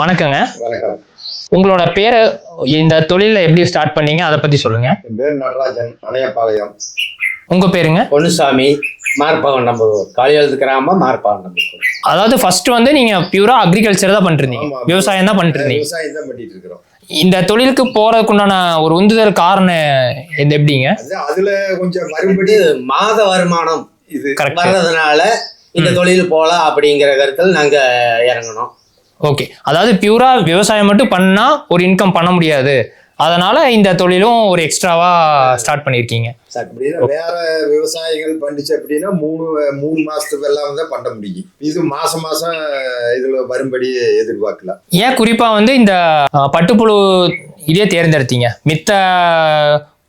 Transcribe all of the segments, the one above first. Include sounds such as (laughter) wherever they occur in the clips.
வணக்கங்க. வணக்கம். உங்களோட பேரை இந்த தொழிலை எப்படி ஸ்டார்ட் பண்ணீங்க? அதை பத்தி சொல்லுங்க. என் பேர் நடராஜன் அணையப்பாளையம். உங்க பேருங்க? பொன்னுசாமி மார்பாவன் நம்பர் காளியழுத்து கிராமம் மார்பாவன் நம்பர் அதாவது ஃபர்ஸ்ட் வந்து நீங்க பியூரா அக்ரிகல்ச்சர் தான் ஆமா. விவசாயம் தான் பண்ணிட்டு இருந்தீங்க விவசாயம் தான் பண்ணிட்டு இருக்கிறோம் இந்த தொழிலுக்கு போறதுக்குண்டான ஒரு உந்துதல் காரணம் இது எப்படிங்க? அது அதுல கொஞ்சம் மறுபடி மாத வருமானம். இது வர்றதுனால இந்த தொழில் போலாம் அப்படிங்கிற கருத்தில் நாங்க இறங்கணும் ஓகே அதாவது பியூரா விவசாயம் மட்டும் பண்ணா ஒரு இன்கம் பண்ண முடியாது. அதனால இந்த தொழிலும் ஒரு எக்ஸ்ட்ராவா ஸ்டார்ட் பண்ணியிருக்கீங்க அப்படின்னா வேற விவசாயிகள் பண்ணிச்சு அப்படின்னா மூணு மூணு மாசத்துக்கு எல்லாம் தான் பண்ண முடியும். இது மாசம் மாசம் இதுல வரும்படி எதிர்பார்க்கலாம். ஏன் குறிப்பா வந்து இந்த பட்டுப்புழு இதே தேர்ந்தெடுத்தீங்க. மித்த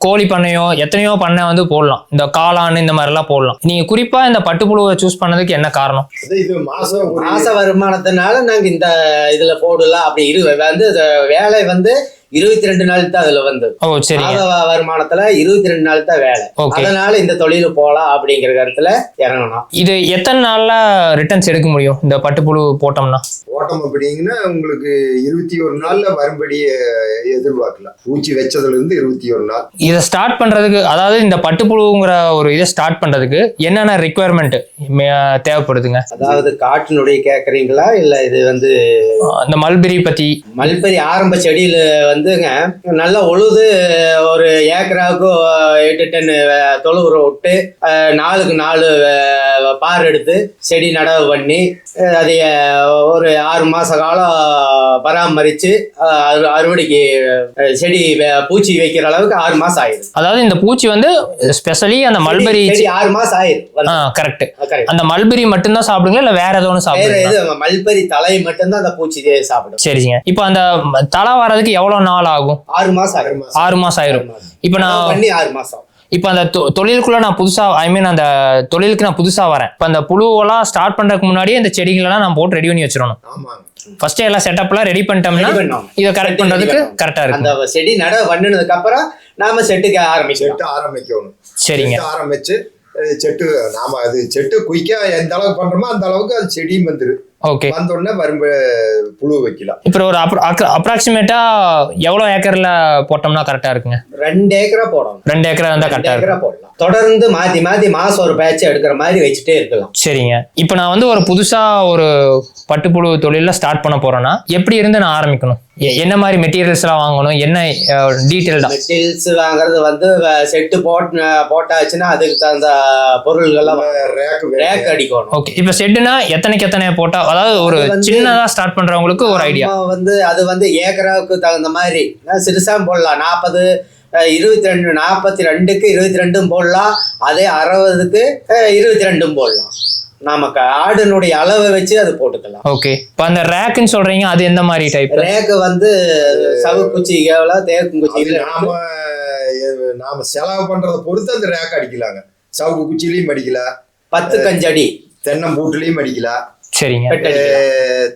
கோழி பண்ணையோ எத்தனையோ பண்ணை வந்து போடலாம். இந்த காளான் இந்த மாதிரிலாம் போடலாம். நீங்க குறிப்பா இந்த பட்டுப்புழுவை சூஸ் பண்ணதுக்கு என்ன காரணம்? இது மாசம் மாச வருமானத்தினால நாங்க இந்த இதுல போடலாம். அப்படி இரு வந்து இது வேலை வந்து இருபத்தி ரெண்டு நாள் தான் அதுல வந்து ஓ சரிங்க. மாத வருமானத்துல இருபத்தி ரெண்டு நாள் தான் வேலை. அதனால இந்த தொழில் போலாம் அப்படிங்கிற கருத்துல இறங்கணும். இது எத்தனை நாள்ல ரிட்டர்ன்ஸ் எடுக்க முடியும்? இந்த பட்டுப்புழு போட்டோம்னா? ஓட்டம் அப்படிங்கன்னா உங்களுக்கு இருபத்தி ஒரு நாள்ல வரும்படி எதிர்பார்க்கலாம் பூச்சி வச்சதுல இருந்து இருபத்தி ஒரு நாள். இதை ஸ்டார்ட் பண்றதுக்கு அதாவது இந்த பட்டுப்புழுங்கிற ஒரு இதை ஸ்டார்ட் பண்றதுக்கு என்னென்ன ரெக்குயர்மெண்ட் தேவைப்படுதுங்க? அதாவது காட்டினுடைய கேக்குறீங்களா? இல்ல இது வந்து இந்த மல்பெரி பத்தி. மல்பெரி ஆரம்ப செடியில வந்துங்க நல்லா உழுது ஒரு ஏக்கராவுக்கு எட்டு டன் தொழு உரம் விட்டு நாலுக்கு நாலு பார் எடுத்து செடி நடவு பண்ணி அதை ஒரு ஆறு மாச காலம் அறு- அறுவடைக்கு செடி பூச்சி வைக்கிற அளவுக்கு ஆறு மாசம் ஆயிடும் அதாவது இந்த பூச்சி வந்து ஸ்பெஷலி அந்த மல்பெரி ஆறு மாசம் ஆயிரும். ஆ கரெக்ட். அந்த மல்பெரி மட்டும்தான் சாப்பிடுங்களா இல்ல வேற ஏதோ ஒன்று எது மல்பெரி தலை மட்டும்தான் அந்த பூச்சி சாப்பிடும். சரிங்க. இப்போ அந்த தலை வர்றதுக்கு எவ்வளவு நாள் ஆகும்? ஆறு மாசம் ஆயிரும். மாசம் ஆறு மாசம். ஆயிரும் இப்போ நான் பண்ணி ஆறு மாசம். இப்போ அந்த தொழிலுக்குள்ள நான் புதுசா ஐ மீன் அந்த தொழிலுக்கு நான் புதுசா வரேன். இப்போ அந்த புழுவெல்லாம் ஸ்டார்ட் பண்றதுக்கு முன்னாடியே இந்த செடிகளெல்லாம் நான் போட்டு ரெடி பண்ணி வச்சிடணும். ஆமாங்க. ஃபர்ஸ்ட் எல்லாம் செட்டப்லாம் ரெடி பண்ணிட்டோம்னா. இதை கரெக்ட் பண்றதுக்கு. கரெக்டா இருக்கும். அந்த செடி நடவு பண்ணினதுக்கு அப்புறம் நாம செட்டுக்கு ஆரம்பிக்கலாம் செட்டு ஆரம்பிக்கணும். சரிங்க. செட்டு ஆரம்பிச்சு செட்டு நாம அது செட்டு குயிக்கா எந்த அளவுக்கு பண்றோமோ அந்த அளவுக்கு அது செடியும் வந்துரு. ஓகே வந்த உடனே வரும்ப புழு வைக்கலாம் இப்போ ஒரு அப்ராக்சிமேட்டா எவ்வளவு ஏக்கர்ல போட்டோம்னா கரெக்டா இருக்குங்க? ரெண்டு ஏக்கரா போடணும். ரெண்டு ஏக்கரா இருந்தா கரெக்டா ஏக்கரா போடலாம். தொடர்ந்து மாத்தி மாத்தி மாசம் ஒரு பேட்ச் எடுக்கிற மாதிரி வச்சுட்டே இருக்கலாம். சரிங்க. இப்போ நான் வந்து ஒரு புதுசா ஒரு பட்டுப்புழு தொழில ஸ்டார்ட் பண்ண போறேன்னா எப்படி இருந்து நான் ஆரம்பிக்கணும்? என்ன மாதிரி மெட்டீரியல்ஸ் எல்லாம் வாங்கணும்? என்ன டீட்டெயில்டா மெட்டீரியல்ஸ் வாங்குறது வந்து செட்டு போட் போட்டாச்சுன்னா அதுக்கு தகுந்த பொருள்கள்லாம் ரேக்கு ரேக் அடிக்கணும். ஓகே இப்போ செட்டுனா எத்தனைக்கு எத்தனை போட்டா அதாவது ஒரு சின்னதா ஸ்டார்ட் பண்றவங்களுக்கு ஒரு ஐடியா வந்து அது வந்து ஏக்கராவுக்கு தகுந்த மாதிரி. அஹ் சிறுசா போடலாம். நாற்பது இருபத்தி ரெண்டு நாற்பத்தி ரெண்டுக்கு இருபத்தி ரெண்டும் போடலாம். அதே அறுபதுக்கு இருபத்தி ரெண்டும் போடலாம். நமக்கு ஆடினுடைய அளவை வச்சு அது போட்டுக்கலாம். ஓகே இப்போ அந்த ரேக்குன்னு சொல்றீங்க அது எந்த மாதிரி டைப் ரேக்கு வந்து சவுக்குச்சி எவ்வளோ தேக்கு குச்சி நாம நாம செலவு பண்றதை பொறுத்து அந்த ரேக் அடிக்கலாங்க. சவுக்கு குச்சிலையும் அடிக்கலாம் பத்து கஞ்சடி. தென்னம்பூட்டுலையும் அடிக்கலாம் சரிங்க.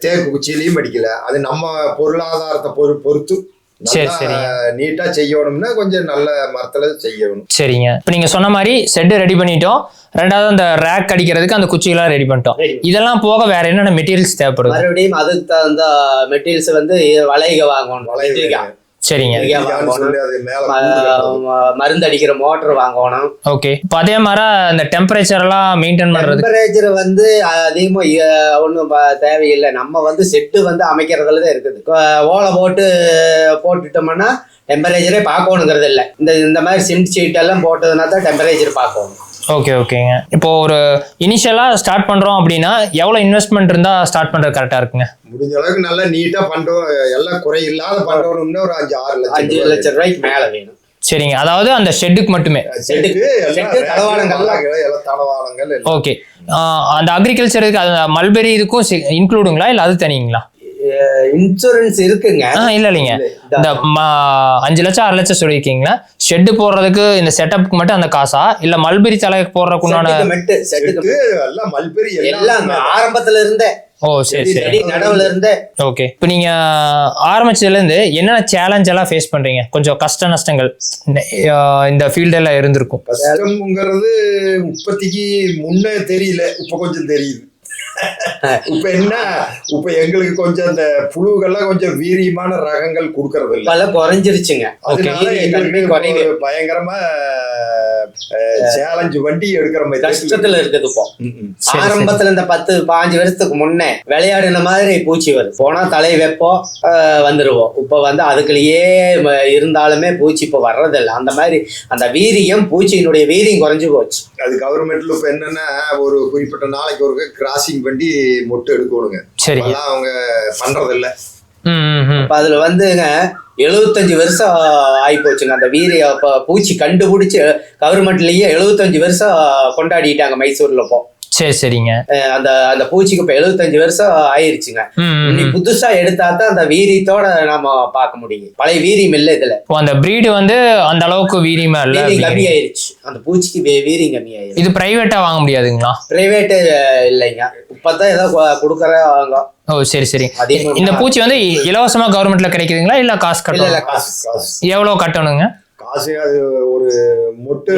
தேக்கு குச்சிலையும் அடிக்கலாம் அது நம்ம பொருளாதாரத்தை பொறு பொறுத்து சரி, சரிங்க. நீட்டா செய்யணும்னா கொஞ்சம் நல்ல மரத்துல செய்யணும். சரிங்க. இப்போ நீங்க சொன்ன மாதிரி செட்டு ரெடி பண்ணிட்டோம். ரெண்டாவது அந்த ரேக் அடிக்கிறதுக்கு அந்த குச்சிகளாம் ரெடி பண்ணிட்டோம். Ready. இதெல்லாம் போக வேற என்னென்ன மெட்டீரியல்ஸ் தேவைப்படுது? மறுபடியும் அதுக்கு தகுந்த மெட்டீரியல்ஸ் வந்து வளைக வாங்கணும். கத்திரிக்காய். சரிங்க. மருந்து அடிக்கிற மோட்டர் வாங்கணும். ஓகே. இப்போ அதே மாதிரி அந்த டெம்பரேச்சர் எல்லாம் மெயின்டைன் பண்றதுக்கு டெம்பரேச்சர் வந்து அதிகமா ஒன்றும் தேவையில்லை. நம்ம வந்து செட்டு வந்து அமைக்கிறதுல தான் இருக்குது ஓலை போட்டு போட்டுட்டோம்னா டெம்பரேச்சரே பார்க்கணுங்கிறது இல்லை இந்த இந்த மாதிரி சிமெண்ட் ஷீட் எல்லாம் போட்டதுனா தான் டெம்பரேச்சர் பார்க்கணும். ஓகே ஓகேங்க இப்போ ஒரு இனிஷியலா ஸ்டார்ட் பண்றோம் அப்படின்னா எவ்வளவு இன்வெஸ்ட்மெண்ட் இருந்தா ஸ்டார்ட் பண்றது கரெக்டா இருக்குங்க? முடிஞ்ச அளவுக்கு நல்லா நீட்டா பண்றோம் எல்லாம் குறை இல்லாத பண்றோம்னா ஒரு அஞ்சு ஆறு லட்சம் அஞ்சு. லட்சம் ரூபாய்க்கு மேலே வேணும். சரிங்க. அதாவது அந்த ஷெட்டுக்கு மட்டுமே. ஓகே அந்த அக்ரிகல்ச்சருக்கு அந்த மல்பெரி இதுக்கும் இன்க்ளூடுங்களா இல்ல அது தனிங்களா? இன்சூரன்ஸ் இருக்குங்க. ஆ இல்ல இல்லைங்க. இந்த ம- அஞ்சு லட்சம் ஆறு லட்சம் சொல்லியிருக்கீங்களா? ஷெட்டு போடுறதுக்கு இந்த செட்டப்புக்கு மட்டும் அந்த காசா? இல்ல மல்பெரி தலைக்கு போடுறதுக்கு உண்டான எல்லாம் மல்பெரி எல்லாம் ஆரம்பத்துல இருந்தே ஓ சரி சரி. நடவுல இருந்தே ஓகே இப்போ நீங்க ஆரம்பிச்சதுல இருந்து என்னென்ன சேலஞ்ச் எல்லாம் ஃபேஸ் பண்றீங்க? கொஞ்சம் கஷ்ட நஷ்டங்கள் இந்த- ஆஹ் இந்த ஃபீல்டெல்லாம் இருந்திருக்கும். கஷ்டம்ங்கிறது உற்பத்திக்கு முன்ன தெரியல இப்ப கொஞ்சம் தெரியுது. இப்ப என்ன? இப்ப எங்களுக்கு கொஞ்சம் அந்த புழுகெல்லாம் கொஞ்சம் வீரியமான ரகங்கள் கொடுக்கறது இல்ல குறைஞ்சிருச்சுங்க. பயங்கரமா சேலஞ்சு வண்டி எடுக்கிற மாதிரி கஷ்டத்துல இருக்குது இப்போ. சரி, சரி. ஆரம்பத்துல இந்த பத்து பாஞ்சு வருஷத்துக்கு முன்னே விளையாடின மாதிரி பூச்சி வரும் போனா தலை வைப்போம் ஆஹ் வந்துருவோம் இப்போ வந்து அதுக்குள்ளேயே இருந்தாலுமே பூச்சி இப்போ வர்றதில்லை. அந்த மாதிரி அந்த வீரியம் பூச்சியினுடைய வீரியம் குறைஞ்சு போச்சு. அது கவர்மெண்ட்ல இப்ப என்னன்னா ஒரு குறிப்பிட்ட நாளைக்கு ஒரு கிராசிங் பண்ணி மொட்டை எடுக்கணுங்க. அதெல்லாம் அவங்க பண்றது அதுல வந்துங்க எழுபத்தஞ்சு வருஷம் ஆகி போச்சுங்க அந்த வீரிய பூச்சி கண்டுபிடிச்சு கவர்மெண்ட்லயே எழுபத்தஞ்சு வருஷம் கொண்டாடிட்டாங்க மைசூர்ல இப்போ. சரி சரிங்க. அந்த அந்த பூச்சிக்கு இப்போ எழுபத்தஞ்சு வருஷம் ஆயிருச்சுங்க. புதுசா எடுத்தா தான் அந்த வீரியத்தோட நாம பார்க்க முடியும். பழைய வீரியம் இல்ல இதுல. அந்த breed வந்து அந்த அளவுக்கு வீரியமா இல்ல அப்படிங்கிறீங்க. கம்மியாயிருச்சு அந்த பூச்சிக்கு வீரியம் கம்மியாயிருச்சு இது பிரைவேட்டா வாங்க முடியாதுங்களா? பிரைவேட் இல்லைங்க. இப்பதான் ஏதோ கொடுக்கறாங்க ஓ சரி சரி. இந்த பூச்சி வந்து இலவசமா கவர்மெண்ட்ல கிடைக்குதுங்களா? இல்ல காசு கட்டணும்? எவ்வளவு கட்டணுங்க? காசு அது ஒரு மொட்டு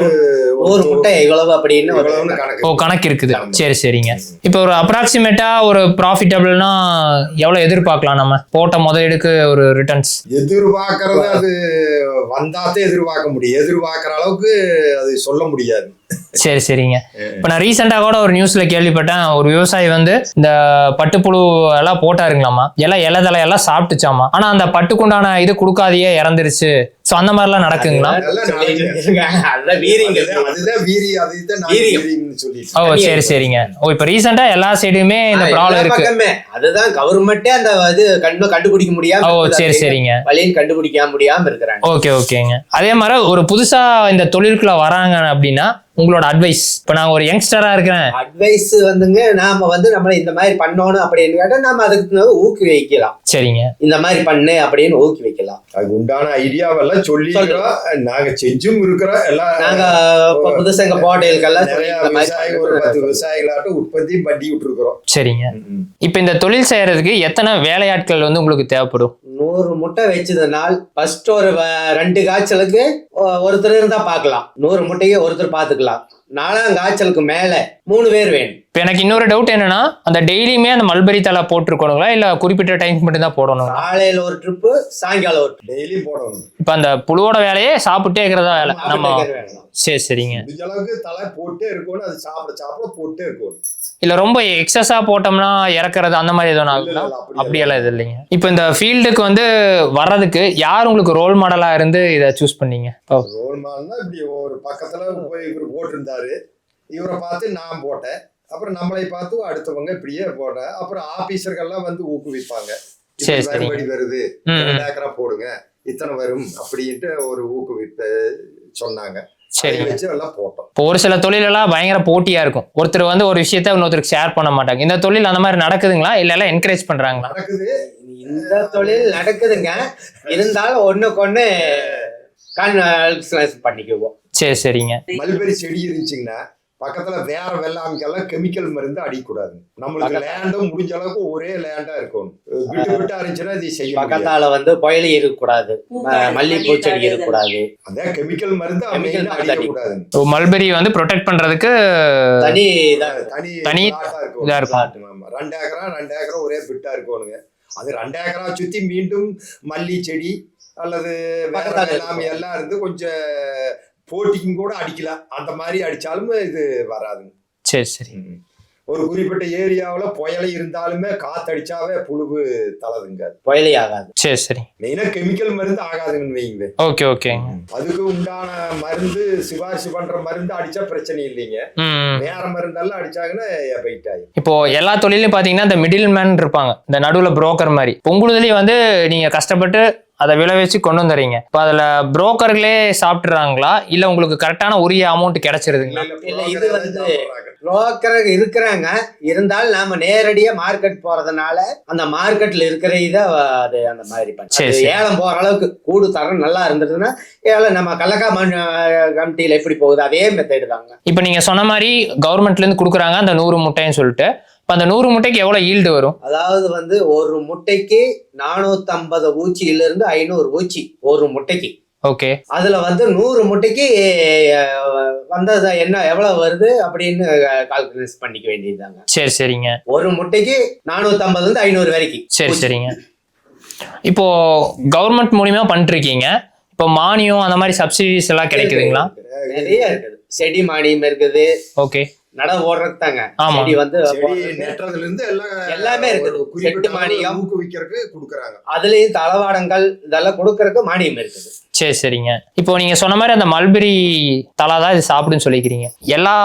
ஒரு முட்டை இவ்வளவு அப்படின்னு ஓ கணக்கு கணக்கு இருக்குது. சரி சரிங்க. இப்போ ஒரு அப்ராக்சிமேட்டா ஒரு ப்ராஃபிட்டபிள்னா எவ்வளவு எதிர்பார்க்கலாம் நம்ம? போட்ட முதலீடுக்கு ஒரு ரிட்டர்ன்ஸ் எதிர்பார்க்கறது அது வந்தாத்தே எதிர்பார்க்க முடியும். எதிர்பார்க்கற அளவுக்கு அது சொல்ல முடியாது. சரி சரிங்க. இப்போ நான் ரீசெண்டாக கூட ஒரு நியூஸ்ல கேள்விப்பட்டேன். ஒரு விவசாயி வந்து இந்த பட்டுப்புழு எல்லாம் போட்டாருங்களாமா எல்லாம் இலை தலை எல்லாம் சாப்பிட்டுச்சாமா ஆனா அந்த பட்டுக்குண்டான இது கொடுக்காதையே இறந்துருச்சு. ஸோ அந்த மாதிரிலாம் நடக்குங்களா? (laughs) ஓ சரி சரிங்க. ஓ இப்போ ரீசெண்டா எல்லா சைடுமே இந்த ப்ராப்ளம் இருக்கு. அதுதான் கவர்மெண்டே அந்த இது கண்டு கண்டுபிடிக்க முடியாம ஓ. சரி சரிங்க. வழின்னு கண்டுபிடிக்க முடியாம இருக்கிறாங்க. ஓகே ஓகேங்க. அதே மாதிரி ஒரு புதுசா இந்த தொழிலுக்குள்ள வராங்க அப்படின்னா உங்களோட அட்வைஸ் இப்போ நான் ஒரு யங்ஸ்டரா இருக்கிறேன். அட்வைஸ் வந்துங்க நாம வந்து நம்மள இந்த மாதிரி பண்ணணும் அப்படின்னு கேட்டா நாம அதுக்கு ஊக்குவிக்கலாம் சரிங்க. இந்த மாதிரி பண்ணு அப்படின்னு ஊக்குவிக்கலாம் அதுக்கு உண்டான ஐடியாவெல்லாம் சொல்லிக்கிறோம் நாங்க செஞ்சும் இருக்கிறோம். எல்லாம் நாங்க இப்ப புதுசா எங்க சொல்லி விவசாயிகள் ஒரு பத்து விவசாயிகளாட்டும் உற்பத்தியும் பண்ணி விட்டுருக்குறோம். சரிங்க. இப்போ இந்த தொழில் செய்யறதுக்கு எத்தனை வேலையாட்கள் வந்து உங்களுக்கு தேவைப்படும்? நூறு முட்டை வச்சதுனால் ஃபர்ஸ்ட் ஒரு ரெண்டு காய்ச்சலுக்கு ஒருத்தர் இருந்தா பார்க்கலாம். நூறு முட்டையை ஒருத்தர் பார்த்துக்கலாம். நாலாம் காய்ச்சலுக்கு மேலே மூணு பேர் வேணும். இப்போ எனக்கு இன்னொரு டவுட் என்னன்னா அந்த டெய்லியுமே அந்த மல்பரி தலை போட்டிருக்கணுங்களா? இல்ல குறிப்பிட்ட டைம் மட்டும் தான் போடணும் காலையில ஒரு ட்ரிப்பு சாயங்காலம் ஒரு டெய்லியும் போடணும். இப்போ அந்த புழுவோட வேலையே சாப்பிட்டே இருக்கிறதா வேலை? நம்ம சரி சரிங்க. முடிஞ்ச அளவுக்கு தலை போட்டே இருக்கணும் அது சாப்பிட சாப்பிட போட்டே இருக்கணும். இல்ல ரொம்ப எக்ஸஸா போட்டோம்னா இறக்குறது அந்த மாதிரி எதுவும் ஆகுங்களா? அப்படியெல்லாம் இது இல்லைங்க. இப்போ இந்த ஃபீல்டுக்கு வந்து வர்றதுக்கு யார் உங்களுக்கு ரோல் மாடலா இருந்து இதை சூஸ் பண்ணீங்க? ரோல் மால்னா இப்படி ஒரு பக்கத்துல போய் இவர் போட்டிருந்தாரு. இவரை பார்த்து நான் போட்டேன். அப்புறம் நம்மளை பார்த்து அடுத்தவங்க இப்படியே போட்டேன். அப்புறம் ஆபீசர்கள்லாம் வந்து ஊக்குவிப்பாங்க. இப்படி சரி, சரி. வரும்படி வருது. ரெண்டு ஏக்கரா போடுங்க. இத்தனை வரும் அப்படின்ட்டு ஒரு ஊக்குவிப்பு சொன்னாங்க. ஒரு சில தொழிலெல்லாம் பயங்கர போட்டியா இருக்கும். ஒருத்தர் வந்து ஒரு விஷயத்த இன்னொருத்தருக்கு ஷேர் பண்ண மாட்டாங்க. இந்த தொழில் அந்த மாதிரி நடக்குதுங்களா? இல்ல எல்லாம் என்கரேஜ் பண்றாங்களா? நடக்குது. இந்த தொழில் நடக்குதுங்க. இருந்தாலும் ஒண்ணுக்கு ஒண்ணு பண்ணிக்குவோம். சரி சரிங்க. மல்பெரி செடி இருந்துச்சுங்கன்னா பக்கத்துல வேற வெள்ளாமைக்கெல்லாம் கெமிக்கல் மருந்து அடிக்கக்கூடாது. நம்மளுக்கு லேண்டும் முடிஞ்ச அளவுக்கு ஒரே லேண்டா இருக்கணும். விட்டு விட்டா இருந்துச்சுன்னா இது செய்ய முடியாது. பக்கத்தால வந்து புயலி இருக்கக்கூடாது. மல்லிகைப்பூ செடி இருக்கக்கூடாது. அதான் கெமிக்கல் மருந்து அடிக்கக்கூடாது. மல்பெரி வந்து ப்ரொடெக்ட் பண்றதுக்கு தனி தனி. இதா இருக்கும். ரெண்டு ஏக்கரா ரெண்டு ஏக்கரா ஒரே பிட்டா இருக்கணுங்க. அது ரெண்டு ஏக்கரா சுத்தி மீண்டும் மல்லி செடி அல்லது வேற எல்லாமே எல்லாம் இருந்து கொஞ்சம் போட்டிக்கும் கூட அடிக்கலாம் அந்த மாதிரி அடிச்சாலும் இது வராதுங்க. சரி சரி. ஒரு குறிப்பிட்ட ஏரியாவுல புயலை இருந்தாலுமே காத்தடிச்சாவே புழுவு தளதுங்க புயலி ஆகாது. சரி சரி. மெயினா கெமிக்கல் மருந்து ஆகாதுங்கன்னு வைங்க ஓகே ஓகேங்க அதுக்கு உண்டான மருந்து சிபாரிசு பண்ற மருந்து அடிச்சா பிரச்சனை இல்லைங்க. வேற மருந்தெல்லாம் அடிச்சாங்கன்னா எஃபெக்ட் ஆகும் இப்போ எல்லா தொழிலையும் பாத்தீங்கன்னா இந்த மிடில் மேன் இருப்பாங்க. இந்த நடுவுல புரோக்கர் மாதிரி. உங்களுதுலயும் வந்து நீங்க கஷ்டப்பட்டு அதை விளைவிச்சு கொண்டு வந்துறீங்க. இப்போ அதுல புரோக்கர்களே சாப்பிட்றாங்களா இல்ல உங்களுக்கு கரெக்டான உரிய அமௌண்ட் கிடைச்சிருதுங்களா? இல்ல, இது வந்து- புரோக்கர் இருக்கிறாங்க. இருந்தாலும் நாம நேரடியா மார்க்கெட் போறதுனால அந்த மார்க்கெட்ல இருக்கிற இத அது அந்த மாதிரி பண்ணு. ஏலம் போற அளவுக்கு கூடு தரம் நல்லா இருந்ததுன்னா ஏலம் நம்ம கல்லக்கா மண் கமிட்டியில எப்படி போகுது? அதே மெத்தேடு தாங்க. இப்போ நீங்க சொன்ன மாதிரி கவர்மெண்ட்ல இருந்து கொடுக்குறாங்க அந்த நூறு முட்டைன்னு சொல்லிட்டு. இப்போ அந்த நூறு முட்டைக்கு எவ்வளவு ஈல்டு வரும்? அதாவது வந்து ஒரு முட்டைக்கு நானூத்தி ஐம்பது ஊச்சியில இருந்து ஐநூறு ஊச்சி ஒரு முட்டைக்கு. ஓகே. அதுல வந்து நூறு முட்டைக்கு வந்தது என்ன எவ்வளவு வருது அப்படின்னு கால்குலேட் பண்ணிக்க வேண்டியதுதாங்க. சரி சரிங்க. ஒரு முட்டைக்கு இருந்து ஐநூறு வரைக்கும் சரி சரிங்க. இப்போ கவர்மெண்ட் மூலியமா பண்ணிட்டு இருக்கீங்க இப்போ மானியம் அந்த மாதிரி சப்சிடிஸ் எல்லாம் கிடைக்குதுங்களா? நிறைய இருக்குது. செடி மானியம் இருக்குது. ஓகே. நட ஓடுறது தாங்க. செடி வந்து செடி நெட்டுறதுல இருந்து எல்லாம் இருக்குது. செட்டு மானியம். ஊக்குவிக்கிறதுக்கு கொடுக்குறாங்க. அதுலயும் தளவாடங்கள் இதெல்லாம் கொடுக்கறதுக்கு மானியம் இருக்குது. சரி சரிங்க. இப்போ நீங்க சொன்ன மாதிரி அந்த மல்பெரி தலா தான் இது சாப்பிடுன்னு சொல்லிக்கிறீங்க. எல்லா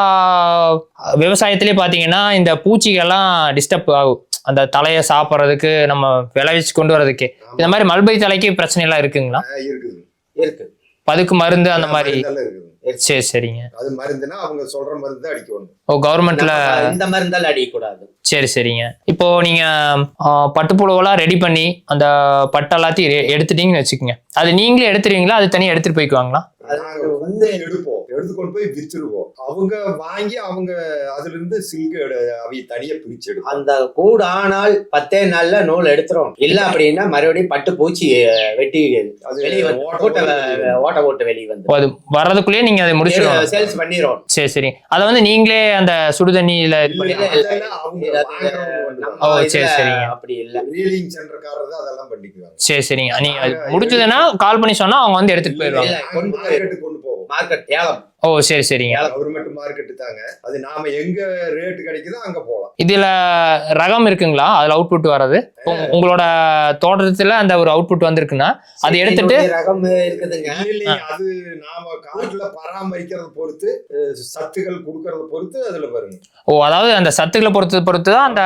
விவசாயத்திலயும் பாத்தீங்கன்னா இந்த பூச்சிகள்லாம் டிஸ்டர்ப் ஆகும். அந்த தலையை சாப்பிட்றதுக்கு நம்ம விளைவிச்சு கொண்டு வர்றதுக்கு. இந்த மாதிரி மல்பெரி தலைக்கு பிரச்சனை எல்லாம் இருக்குங்களா இருக்குது. இருக்கு இப்ப அதுக்கு மருந்து அந்த மாதிரி. சரி சரிங்க. அது மருந்துனா அவங்க சொல்ற மருந்து தான் அடிக்கணும் ஓ கவர்மெண்ட்ல இந்த மருந்தால் அடிக்கக்கூடாது. சரி சரிங்க. இப்போ நீங்க பட்டுப்புழுவெல்லாம் ரெடி பண்ணி அந்த பட்டு எல்லாத்தையும் எடுத்துட்டீங்கன்னு வச்சுக்கோங்க. அது நீங்களே எடுத்துருவீங்களா? அது தனியாக எடுத்துட்டு போய்க்குவாங்களா? நாங்க வந்து எடுப்போம். எடுத்து கொண்டு போய் வித்துருவோம் அவங்க வாங்கி அவங்க அதுல இருந்து சில்க் அவைய தனியா பிரிச்சு அந்த கூடு ஆனால் பத்தே நாள்ல நூல் எடுத்துரும். இல்ல அப்படின்னா மறுபடியும் பட்டு பூச்சி வெட்டி அது வெளியே வந்து ஓட்ட ஓட்ட போட்டு வெளியே வந்து. அது வர்றதுக்குள்ளேயே நீங்க அதை முடிச்சிடுவோம் சேல்ஸ் பண்ணிரும். சரி சரி. அதை வந்து நீங்களே அந்த சுடுதண்ணியில ஓ, சரி, சரிங்க. அப்படி இல்ல. ரீலிங் சென்டர்காரர் தான் அதெல்லாம் பண்ணிக்குவாங்க. சரி சரிங்க. நீங்க அது முடிஞ்சதுன்னா கால் பண்ணி சொன்னா அவங்க வந்து எடுத்துட்டு போயிடுவாங்க. கொண்டு மார்க்கெட் ஏலம் ஓ சரி சரிங்க. கவர்மெண்ட் மார்க்கெட்டு தாங்க. அது நாம எங்க ரேட் கிடைக்குதோ அங்க போலாம் இதுல ரகம் இருக்குங்களா? அதுல அவுட்புட் வர்றது? உங்க- உங்களோட தோட்டத்துல அந்த ஒரு அவுட்புட் வந்திருக்குன்னா அதை எடுத்துட்டு ரகம் இருக்குதுங்க. அது நாம காட்டுல பராமரிக்கிறத பொறுத்து சத்துக்கள் கொடுக்கறத பொறுத்து அதுல வருங்க. ஓ அதாவது அந்த சத்துக்களை பொறுத்து பொறுத்து தான் அந்த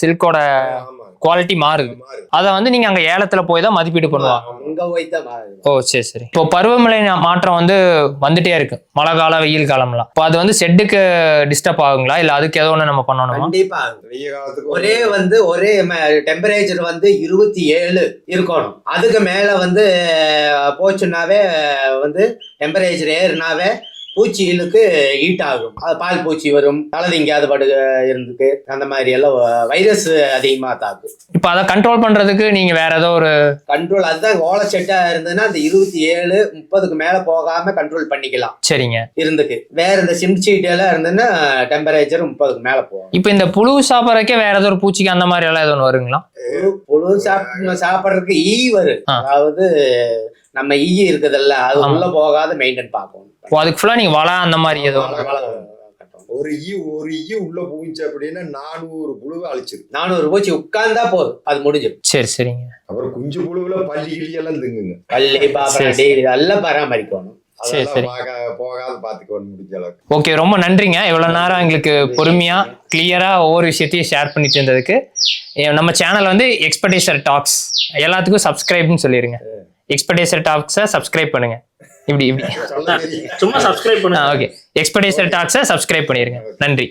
சில்கோட ஆமா. குவாலிட்டி மாறுது. மாறு. அதை வந்து நீங்க அங்க ஏலத்துல போய் தான் மதிப்பீடு பண்ணுவாங்க. ஓ சரி சரி. இப்போ பருவமழை மாற்றம் வந்து வந்துட்டே இருக்கு. மழை காலம் வெயில் காலம்லாம். இப்போ அது வந்து செட்டுக்கு டிஸ்டர்ப் ஆகுங்களா? இல்ல அதுக்கு ஏதோ ஒன்று நம்ம பண்ணணுமா? கண்டிப்பா ஒரே வந்து ஒரே டெம்பரேச்சர் வந்து இருபத்தி ஏழு இருக்கணும். அதுக்கு மேல வந்து போச்சுன்னாவே வந்து டெம்பரேச்சர் ஏறுனாவே பூச்சிகளுக்கு ஹீட் ஆகும் அது பால் பூச்சி வரும் தலதிங்காத படு இருந்துக்கு அந்த மாதிரி எல்லாம் வைரஸ் அதிகமா தாக்கும் இப்போ அதை கண்ட்ரோல் பண்றதுக்கு நீங்க வேற ஏதோ ஒரு கண்ட்ரோல் அதுதான் ஓலை செட்டா இருந்ததுன்னா அந்த இருபத்தி ஏழு முப்பதுக்கு மேல போகாம கண்ட்ரோல் பண்ணிக்கலாம். சரிங்க. இருந்துக்கு. வேற இந்த சிம் சீட் எல்லாம் இருந்ததுன்னா டெம்பரேச்சர் முப்பதுக்கு மேல போகும். இப்போ இந்த புழு சாப்பிட்றதுக்கே வேற ஏதோ ஒரு பூச்சிக்கு அந்த மாதிரி எல்லாம் ஒன்று வருங்களா? புழு- சாப்பிட சாப்பிட்றதுக்கு ஈ வரும். அதாவது நம்ம ஈ இருக்குதுல்ல அது. உள்ள போகாத மெயின்டைன் பார்க்கணும். ஓ அதுக்கு ஃபுல்லா நீங்க வலை அந்த மாதிரி ஏதோ. ஒரு ஈ ஒரு ஈ உள்ள பூஞ்சி அப்படின்னா நானூறு புழுவை அழிச்சிருக்கு நானூறு பூச்சி உட்கார்ந்தா போதும். அது முடிஞ்சிடும். சரி சரிங்க. அப்புறம் குஞ்சு புழுவுல பள்ளி கிளி எல்லாம் திங்குங்க பள்ளி பாப்பரடி இதெல்லாம் பராமரிக்கணும். சரி, சரி. போகாத பாத்துக்கணும் முடிஞ்ச அளவுக்கு. ஓகே ரொம்ப நன்றிங்க. இவ்வளவு நேரம் எங்களுக்கு பொறுமையா கிளியரா ஒவ்வொரு விஷயத்தையும் ஷேர் பண்ணிட்டு இருந்ததுக்கு. நம்ம சேனல் வந்து எக்ஸ்பெக்டேஷர் டாக்ஸ் எல்லாத்துக்கும் சப்ஸ்கிரைப்னு சொல்லிருங்க. எக்ஸ்பெக்டேஷர் டாக்ஸை சப்ஸ்கிரைப் பண்ணுங்க. இப்படி இப்படி. சும்மா சப்ஸ்கிரைப் பண்ணுங்க. ஓகே எக்ஸ்பெக்டேஷர் டாக்ஸை சப்ஸ்கிரைப் பண்ணிருங்க. நன்றி.